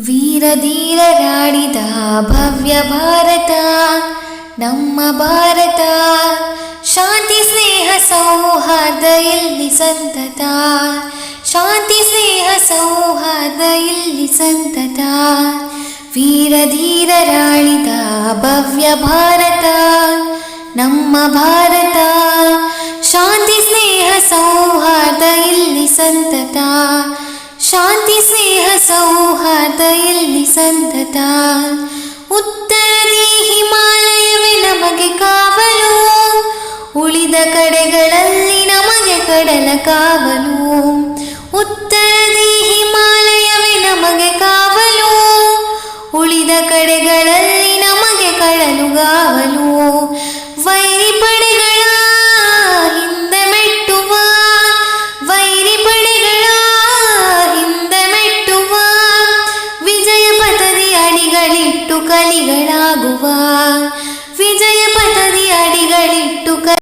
ವೀರಧೀರರಾಡಿದ ಭವ್ಯ ಭಾರತ, ನಮ್ಮ ಭಾರತ. ಶಾಂತಿ, ಸ್ನೇಹ, ಸೌಹಾರ್ದ ಇಲ್ಲಿ ಸಂತತ. ಶಾಂತಿ, ಸ್ನೇಹ, ಸೌಹಾರ್ದ ಇಲ್ಲಿ ಸಂತತ. ವೀರಧೀರರಾಳಿದ ಭವ್ಯ ಭಾರತ, ನಮ್ಮ ಭಾರತ. ಶಾಂತಿ, ಸ್ನೇಹ, ಸೌಹಾರ್ದ ಇಲ್ಲಿ ಸಂತತ. ಶಾಂತಿ, ಸ್ನೇಹ ಸಂತತ ಉತ್ತರಿ ಹಿಮಾಲಯವೇ ನಮಗೆ ಕಾವಲು. ಉಳಿದ ಕಡೆಗಳಲ್ಲಿ ನಮಗೆ ಕಡಲ ಕಾವಲು. ಉತ್ತರದಿ ಹಿಮಾಲಯವೇ ನಮಗೆ ಕಾವಲು. ಉಳಿದ ಕಡೆಗಳಲ್ಲಿ ವಿಜಯ ಪಥದಿ ಅಡಿಗಳಿಟ್ಟು ಕಲಿಗಳಾಗುವ